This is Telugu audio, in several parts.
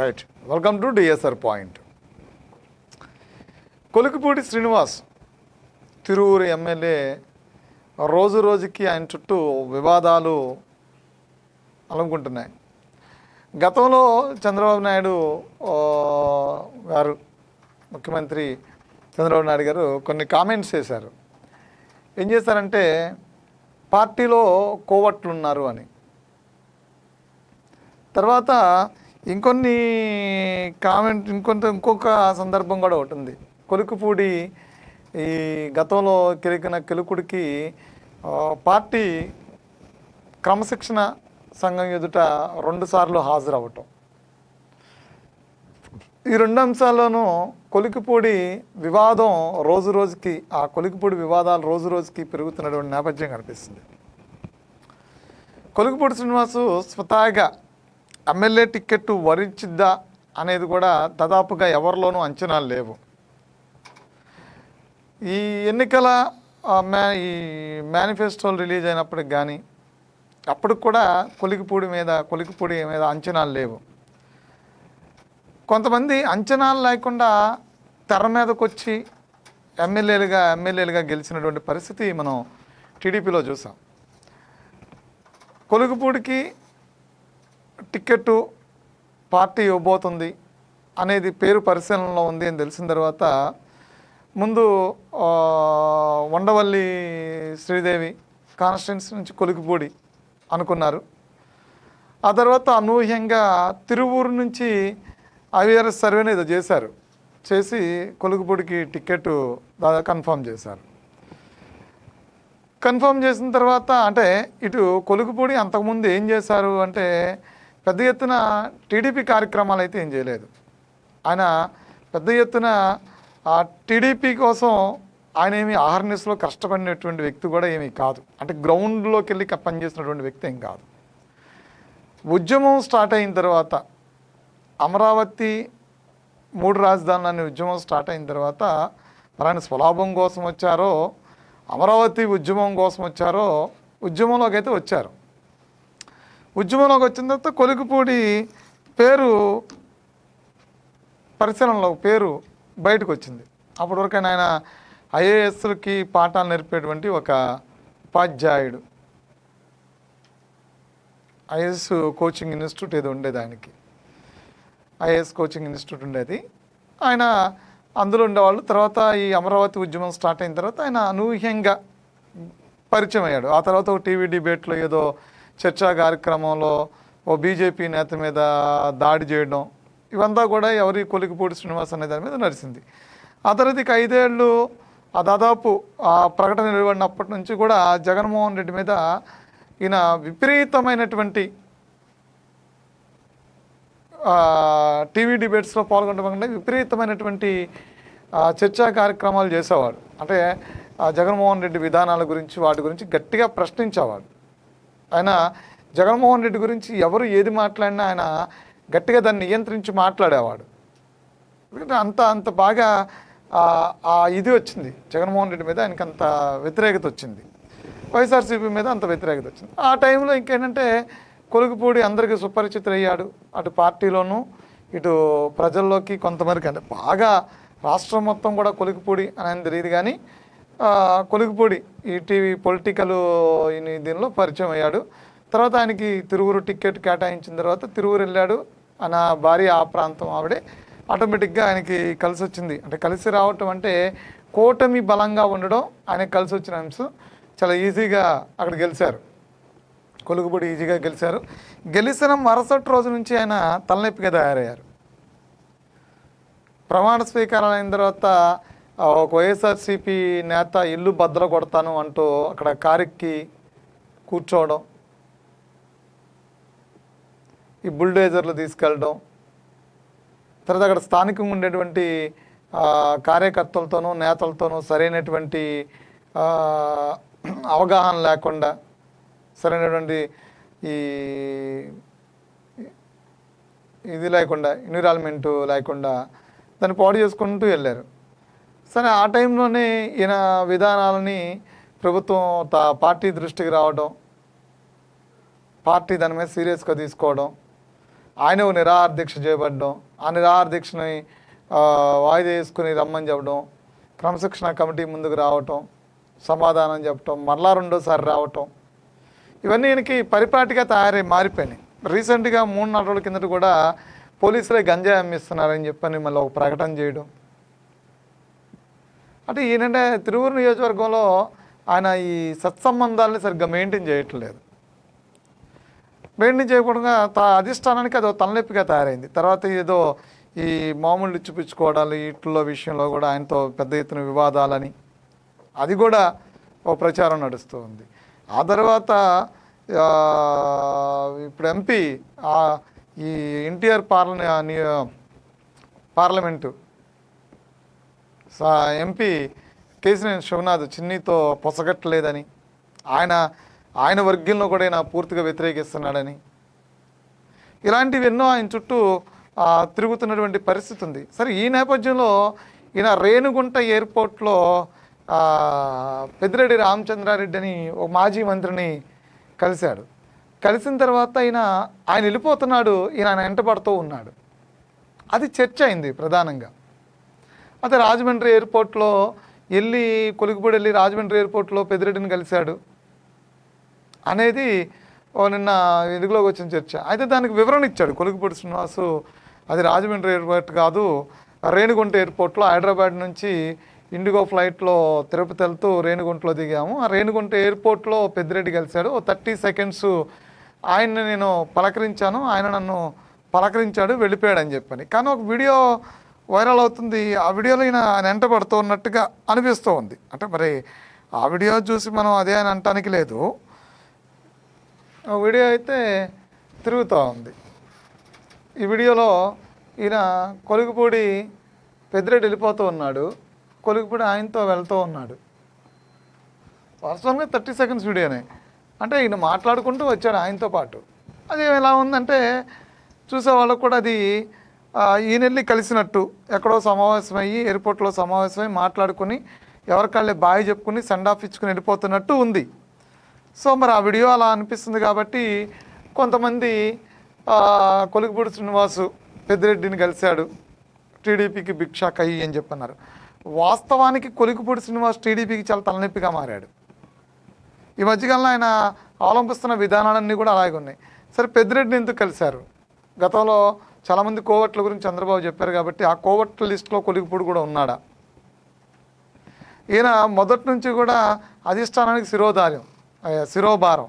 Right welcome to DSR point Kolikapudi Srinivas Tiruvuru MLA రోజు రోజుకి ఆయన చుట్టూ వివాదాలు అలుముకుంటున్నాయి. గతంలో చంద్రబాబు నాయుడు గారు ముఖ్యమంత్రి చంద్రబాబు నాయుడు గారు కొన్ని కామెంట్స్ చేశారు. ఏం చేశారంటే పార్టీలో కోవట్లు ఉన్నారు అని. తర్వాత ఇంకొన్ని కామెంట్ ఇంకొంత ఇంకొక సందర్భం కూడా ఒకటి ఉంది. కొలుకుపూడి ఈ గతంలో కెలికిన కెలుకుడికి పార్టీ క్రమశిక్షణ సంఘం ఎదుట రెండుసార్లు హాజరవటం ఈ రెండు అంశాల్లోనూ కొలికిపూడి వివాదం రోజు రోజుకి ఆ కొలికిపూడి వివాదాలు రోజు రోజుకి పెరుగుతున్నటువంటి నేపథ్యం కనిపిస్తుంది. కొలుకుపూడి శ్రీనివాసు స్వతహాగా ఎమ్మెల్యే టికెట్ వరించిద్దా అనేది కూడా దాదాపుగా ఎవరిలోనూ అంచనాలు లేవు. ఈ ఎన్నికల మ్యా ఈ మేనిఫెస్టోలు రిలీజ్ అయినప్పటికి కానీ అప్పటికి కూడా కొలికిపూడి మీద కొలికిపూడి మీద అంచనాలు లేవు. కొంతమంది అంచనాలు లేకుండా తెర మీదకు వచ్చి ఎమ్మెల్యేలుగా ఎమ్మెల్యేలుగా గెలిచినటువంటి పరిస్థితి మనం టీడీపీలో చూసాం. కొలుగుపూడికి టికెట్టు పార్టీ ఇవ్వబోతుంది అనేది పేరు పరిశీలనలో ఉంది అని తెలిసిన తర్వాత ముందు ఉండవల్లి వండవల్లి శ్రీదేవి కాన్స్టిట్యున్సీ నుంచి కొలుకుపూడి అనుకున్నారు. ఆ తర్వాత అనూహ్యంగా తిరువూరు నుంచి ఐవీఆర్ఎస్ సర్వేని ఏదో చేశారు. చేసి కొలుగుపూడికి టికెట్ దాదాపు కన్ఫర్మ్ చేశారు. కన్ఫర్మ్ చేసిన తర్వాత అంటే ఇటు కొలుకుపూడి అంతకుముందు ఏం చేశారు అంటే పెద్ద ఎత్తున టీడీపీ కార్యక్రమాలు అయితే ఏం చేయలేదు. ఆయన పెద్ద ఎత్తున టీడీపీ కోసం ఆయన ఏమి ఆహర్నిస్లో కష్టపడినటువంటి వ్యక్తి కూడా ఏమీ కాదు. అంటే గ్రౌండ్లోకి వెళ్ళి పనిచేసినటువంటి వ్యక్తి ఏం కాదు. ఉద్యమం స్టార్ట్ అయిన తర్వాత అమరావతి మూడు రాజధానులు అనే ఉద్యమం స్టార్ట్ అయిన తర్వాత మరి ఆయన స్వలాభం కోసం వచ్చారో అమరావతి ఉద్యమం కోసం వచ్చారో ఉద్యమంలోకి అయితే వచ్చారు. ఉద్యమంలోకి వచ్చిన తర్వాత కొలికిపూడి పేరు పరిశీలనలో పేరు బయటకు వచ్చింది. అప్పటి వరకు ఆయన ఐఏఎస్లకి పాఠాలు నేర్పేటువంటి ఒక ఉపాధ్యాయుడు. ఐఏఎస్ కోచింగ్ ఇన్స్టిట్యూట్ ఏదో ఉండేది ఆయనకి. ఐఏఎస్ కోచింగ్ ఇన్స్టిట్యూట్ ఉండేది. ఆయన అందులో ఉండేవాళ్ళు. తర్వాత ఈ అమరావతి ఉద్యమం స్టార్ట్ అయిన తర్వాత ఆయన అనూహ్యంగా పరిచయం అయ్యాడు. ఆ తర్వాత ఒక టీవీ డిబేట్లో ఏదో చర్చా కార్యక్రమంలో ఓ బీజేపీ నేత మీద దాడి చేయడం ఇవంతా కూడా ఎవరి కొలికిపూడి శ్రీనివాస్ అనే దాని మీద నడిచింది ఆ తర్వాత ఇక ఐదేళ్ళు ఆ దాదాపు ఆ ప్రకటన నిలబడినప్పటి నుంచి కూడా జగన్మోహన్ రెడ్డి మీద ఈయన విపరీతమైనటువంటి టీవీ డిబేట్స్లో పాల్గొనడం విపరీతమైనటువంటి చర్చా కార్యక్రమాలు చేసేవాడు. అంటే జగన్మోహన్ రెడ్డి విధానాల గురించి వాటి గురించి గట్టిగా ప్రశ్నించేవాడు. ఆయన జగన్మోహన్ రెడ్డి గురించి ఎవరు ఏది మాట్లాడినా ఆయన గట్టిగా దాన్ని నియంత్రించి మాట్లాడేవాడు. ఎందుకంటే అంత అంత బాగా ఆ, ఇది వచ్చింది. జగన్మోహన్ రెడ్డి మీద ఆయనకి అంత వ్యతిరేకత వచ్చింది. వైఎస్ఆర్సీపీ మీద అంత వ్యతిరేకత వచ్చింది. ఆ టైంలో ఇంకేంటంటే కొలుగుపూడి అందరికీ సుపరిచితులయ్యాడు అటు పార్టీలోనూ ఇటు ప్రజల్లోకి కొంతమందికి అంటే బాగా రాష్ట్రం మొత్తం కూడా కొలుగుపూడి అని తెలియదు కానీ కొలుగుపూడి ఈటీవీ పొలిటికల్ దీనిలో పరిచయం అయ్యాడు. తర్వాత ఆయనకి తిరువురు టికెట్ కేటాయించిన తర్వాత తిరువురు వెళ్ళాడు. ఆయన భార్య ఆ ప్రాంతం ఆవిడే. ఆటోమేటిక్గా ఆయనకి కలిసి వచ్చింది. అంటే కలిసి రావటం అంటే కూటమి బలంగా ఉండడం ఆయనకి కలిసి వచ్చిన అంశం. చాలా ఈజీగా అక్కడ గెలిచారు. కొలుగుబడి ఈజీగా గెలిచారు. గెలిచిన మరుసటి రోజు నుంచి ఆయన తలనొప్పిగా తయారయ్యారు. ప్రమాణ స్వీకారం అయిన తర్వాత ఒక వైఎస్ఆర్సీపీ నేత ఇల్లు భద్ర కొడతాను అంటూ అక్కడ కారెక్కి కూర్చోవడం ఈ బుల్డేజర్లు తీసుకెళ్ళడం తర్వాత అక్కడ స్థానికంగా ఉండేటువంటి కార్యకర్తలతోనూ నేతలతోనూ సరైనటువంటి అవగాహన లేకుండా సరైనటువంటి ఈ ఇది లేకుండా ఎన్విరాన్మెంట్ లేకుండా దాన్ని పాడు చేసుకుంటూ వెళ్ళారు. సరే ఆ టైంలోనే ఈయన విధానాలని ప్రభుత్వం తా- పార్టీ దృష్టికి రావడం పార్టీ దాని మీద సీరియస్గా తీసుకోవడం ఆయన ఓ నిరాహార దీక్ష చేయబడడం ఆ నిరాహార దీక్షని వాయిదా వేసుకుని రమ్మని చెప్పడం క్రమశిక్షణ కమిటీ ముందుకు రావటం సమాధానం చెప్పటం మరలా రెండోసారి రావటం ఇవన్నీ ఈయనకి పరిపాటిగా తయారై మారిపోయినాయి. రీసెంట్గా మూడు నాలుగు రోజుల కిందట కూడా పోలీసులే గంజాయి అమ్మిస్తున్నారని చెప్పని మళ్ళీ ఒక ప్రకటన చేయడం అంటే ఈయనంటే తిరువురు నియోజకవర్గంలో ఆయన ఈ సత్సంబంధాలని సరిగ్గా మెయింటైన్ చేయట్లేదు. మెయింటైన్ చేయకుండా తా అధిష్టానానికి అదో తలనొప్పిగా తయారైంది. తర్వాత ఏదో ఈ మామూలు ఇచ్చిపుచ్చుకోవడాలు ఇట్లో విషయంలో కూడా ఆయనతో పెద్ద ఎత్తున వివాదాలని అది కూడా ఓ ప్రచారం నడుస్తూ ఉంది. ఆ తర్వాత ఇప్పుడు ఎంపీ ఈ NTR parliament parliament MP Kesineni Sivanath చిన్నితో పొసగట్టలేదని ఆయన ఆయన వర్గంలో కూడా ఆయన పూర్తిగా వ్యతిరేకిస్తున్నాడని. ఇలాంటివి ఎన్నో ఆయన చుట్టూ తిరుగుతున్నటువంటి పరిస్థితి ఉంది. సరే ఈ నేపథ్యంలో ఈయన రేణుగుంట ఎయిర్పోర్ట్లో పెద్దిరెడ్డి రామచంద్రారెడ్డి అని ఒక మాజీ మంత్రిని కలిశాడు. కలిసిన తర్వాత ఈయన ఆయన వెళ్ళిపోతున్నాడు ఈయన ఆయన వెంటబడుతూ ఉన్నాడు. అది చర్చ అయింది ప్రధానంగా. అదే రాజమండ్రి ఎయిర్పోర్ట్లో వెళ్ళి కొలిగిపూడి వెళ్ళి రాజమండ్రి ఎయిర్పోర్ట్లో పెదిరెడ్డిని కలిశాడు అనేది ఓ నిన్న ఎదుగులోకి వచ్చిన చర్చ. అయితే దానికి వివరణ ఇచ్చాడు కొలిగిపూడి శ్రీనివాసు. అది రాజమండ్రి ఎయిర్పోర్ట్ కాదు రేణిగుంట ఎయిర్పోర్ట్లో హైదరాబాద్ నుంచి ఇండిగో ఫ్లైట్లో తిరుపతి వెళ్తూ రేణిగుంటలో దిగాము. ఆ రేణిగుంట ఎయిర్పోర్ట్లో పెద్దిరెడ్డి కలిశాడు. ఓ థర్టీ సెకండ్స్ ఆయన్ని నేను పలకరించాను. ఆయన నన్ను పలకరించాడు వెళ్ళిపోయాడు అని చెప్పని. కానీ ఒక వీడియో వైరల్ అవుతుంది. ఆ వీడియోలో ఈయన ఆయన వెంట పడుతూ ఉన్నట్టుగా అనిపిస్తూ ఉంది. అంటే మరి ఆ వీడియో చూసి మనం అదే అని అనటానికి లేదు. ఆ వీడియో అయితే తిరుగుతూ ఉంది. ఈ వీడియోలో ఈయన కొలుగుపూడి పెద్దిరెడ్డి వెళ్ళిపోతూ ఉన్నాడు. కొలుగుపూడి ఆయనతో వెళ్తూ ఉన్నాడు. వాస్తవంగా థర్టీ సెకండ్స్ వీడియోనే. అంటే ఈయన మాట్లాడుకుంటూ వచ్చాడు ఆయనతో పాటు. అది ఎలా ఉందంటే చూసే వాళ్ళకు కూడా అది ఈయనెళ్ళి కలిసినట్టు ఎక్కడో సమావేశమయ్యి ఎయిర్పోర్ట్లో సమావేశమై మాట్లాడుకుని ఎవరికాళ్ళే బాయ్ చెప్పుకుని సెండ్ ఆఫ్ ఇచ్చుకుని వెళ్ళిపోతున్నట్టు ఉంది. సో మరి ఆ వీడియో అలా అనిపిస్తుంది కాబట్టి కొంతమంది ఆ, కొలుగుపూడి శ్రీనివాసు పెద్దిరెడ్డిని కలిశాడు. టీడీపీకి భిక్షా కయ్యి అని చెప్పన్నారు. వాస్తవానికి కొలుగుపూడి శ్రీనివాస్ టీడీపీకి చాలా తలనొప్పిగా మారాడు. ఈ మధ్యకాలంలో ఆయన అవలంబిస్తున్న విధానాలన్నీ కూడా అలాగే ఉన్నాయి. సరే పెద్దిరెడ్డిని ఎందుకు కలిశారు? గతంలో చాలామంది కోవట్ల గురించి చంద్రబాబు చెప్పారు కాబట్టి ఆ కోవట్ల లిస్టులో కొలిగిపూడి కూడా ఉన్నాడా? ఈయన మొదటి నుంచి కూడా అధిష్టానానికి శిరోధార్యం శిరోభారం.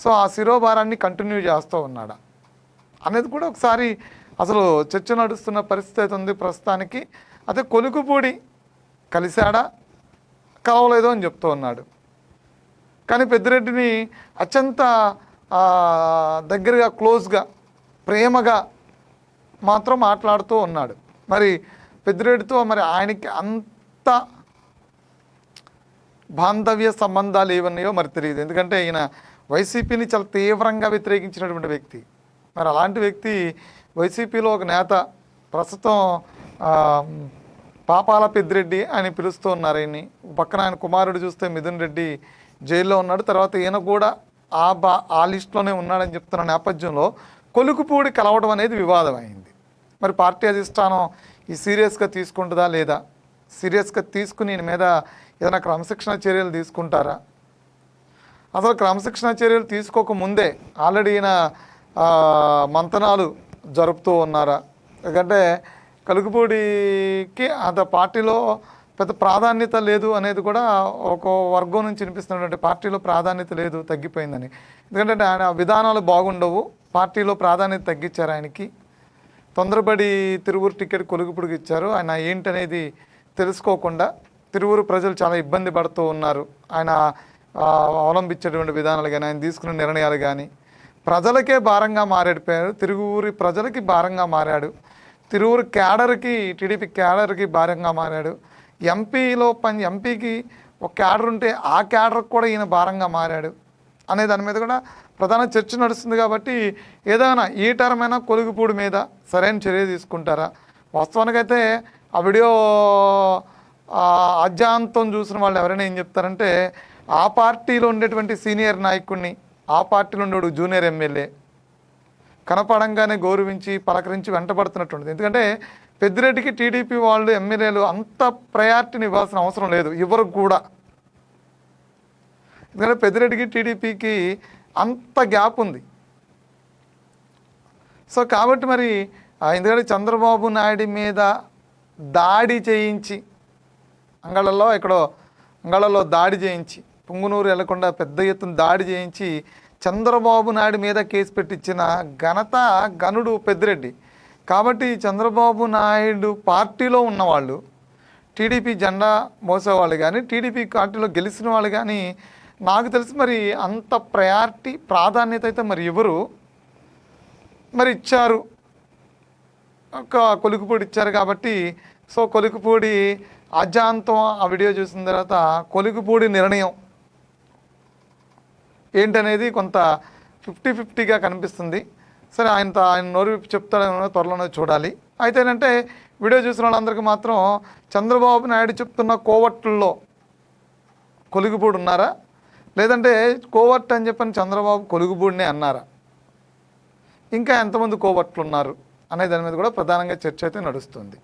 సో ఆ శిరోభారాన్ని కంటిన్యూ చేస్తూ ఉన్నాడా? అనేది కూడా ఒకసారి అసలు చర్చ నడుస్తున్న పరిస్థితి అయితే ఉంది ప్రస్తుతానికి. అదే కొలుకుపూడి కలిశాడా? కలవలేదు అని చెప్తూ ఉన్నాడు. కానీ పెద్దిరెడ్డిని అత్యంత దగ్గరగా క్లోజ్గా ప్రేమగా మాత్రం మాట్లాడుతూ ఉన్నాడు. మరి పెద్దిరెడ్డితో మరి ఆయనకి అంత బాంధవ్య సంబంధాలు ఏమన్నాయో మరి తెలియదు. ఎందుకంటే ఈయన వైసీపీని చాలా తీవ్రంగా వ్యతిరేకించినటువంటి వ్యక్తి. మరి అలాంటి వ్యక్తి వైసీపీలో ఒక నేత ప్రస్తుతం పాపాల పెద్దిరెడ్డి అని పిలుస్తూ ఉన్నారు ఆయన్ని పక్కన ఆయన కుమారుడు చూస్తే మిథున్ రెడ్డి జైల్లో ఉన్నాడు. తర్వాత ఈయన కూడా ఆ బా ఆ లిస్టులోనే ఉన్నాడని చెప్తున్న నేపథ్యంలో కొలుకుపూడి కలవడం అనేది వివాదం అయింది మరి పార్టీ అధిష్టానం ఈ సీరియస్గా తీసుకుంటుందా లేదా? సీరియస్గా తీసుకుని మీద ఏదైనా క్రమశిక్షణ చర్యలు తీసుకుంటారా? అసలు క్రమశిక్షణ చర్యలు తీసుకోక ముందే ఆల్రెడీ ఈయన మంతనాలు జరుపుతూ ఉన్నారా? ఎందుకంటే కలుగుపూడికి అంత పార్టీలో పెద్ద ప్రాధాన్యత లేదు అనేది కూడా ఒక వర్గం నుంచి వినిపిస్తున్నటువంటి పార్టీలో ప్రాధాన్యత లేదు తగ్గిపోయిందని. ఎందుకంటే ఆయన విధానాలు బాగుండవు పార్టీలో ప్రాధాన్యత తగ్గించారు ఆయనకి. తొందరపడి తిరువురు టికెట్ కొలుగుపుడికి ఇచ్చారు. ఆయన ఏంటనేది తెలుసుకోకుండా తిరువురు ప్రజలు చాలా ఇబ్బంది పడుతూ ఉన్నారు. ఆయన అవలంబించేటువంటి విధానాలు కానీ ఆయన తీసుకున్న నిర్ణయాలు కానీ ప్రజలకే భారంగా మారాడిపోయారు. తిరుగురి ప్రజలకి భారంగా మారాడు. తిరువురు క్యాడర్కి టీడీపీ క్యాడర్కి భారంగా మారాడు. ఎంపీలో పని ఎంపీకి ఒక క్యాడర్ ఉంటే ఆ క్యాడర్కి కూడా ఈయన భారంగా మారాడు. అనే దాని మీద కూడా ప్రధాన చర్చ నడుస్తుంది కాబట్టి ఏదైనా ఈ టర్మైనా కొలుగుపూడి మీద సరైన చర్య తీసుకుంటారా? వాస్తవానికైతే ఆ వీడియో ఆ అజాంతం చూసిన వాళ్ళు ఎవరైనా ఏం చెప్తారంటే ఆ పార్టీలో ఉండేటువంటి సీనియర్ నాయకుడిని ఆ పార్టీలో ఉండేడు జూనియర్ ఎమ్మెల్యే కనపడంగానే గౌరవించి పలకరించి వెంటబడుతున్నటువంటిది ఎందుకంటే పెద్దిరెడ్డికి టీడీపీ వాళ్ళు ఎమ్మెల్యేలు అంత ప్రయారిటీని ఇవ్వాల్సిన అవసరం లేదు ఇవ్వరు కూడా. ఎందుకంటే పెద్దిరెడ్డికి టీడీపీకి అంత గ్యాప్ ఉంది. సో కాబట్టి మరి ఎందుకంటే చంద్రబాబు నాయుడు మీద దాడి చేయించి అంగళలో ఎక్కడో అంగళలో దాడి చేయించి పుంగునూరు వెళ్ళకుండా పెద్ద ఎత్తున దాడి చేయించి చంద్రబాబు నాయుడు మీద కేసు పెట్టించిన ఘనత గనుడు పెద్దిరెడ్డి. కాబట్టి చంద్రబాబు నాయుడు పార్టీలో ఉన్నవాళ్ళు టీడీపీ జెండా మోసేవాళ్ళు కానీ టీడీపీ పార్టీలో గెలిచిన వాళ్ళు కానీ నాకు తెలిసి మరి అంత ప్రయారిటీ ప్రాధాన్యత అయితే మరి ఎవరు మరి ఇచ్చారు? ఒక కొలుకుపూడి ఇచ్చారు కాబట్టి సో కొలుకుపూడి అజాంతం ఆ వీడియో చూసిన తర్వాత కొలుకుపూడి నిర్ణయం ఏంటనేది కొంత ఫిఫ్టీ ఫిఫ్టీగా కనిపిస్తుంది. సరే ఆయన ఆయన నోరు విప్పి త్వరలోనే చూడాలి. అయితే ఏంటంటే వీడియో చూసిన వాళ్ళందరికీ మాత్రం చంద్రబాబు నాయుడు చెప్తున్న కోవట్లలో కొలుగుపూడి ఉన్నారా? లేదంటే కోవట్ అని చెప్పని చంద్రబాబు కొలుగుబూడినే అన్నారా? ఇంకా ఎంతమంది కోవట్లు ఉన్నారు అనే దాని మీద కూడా ప్రధానంగా చర్చ అయితే నడుస్తుంది.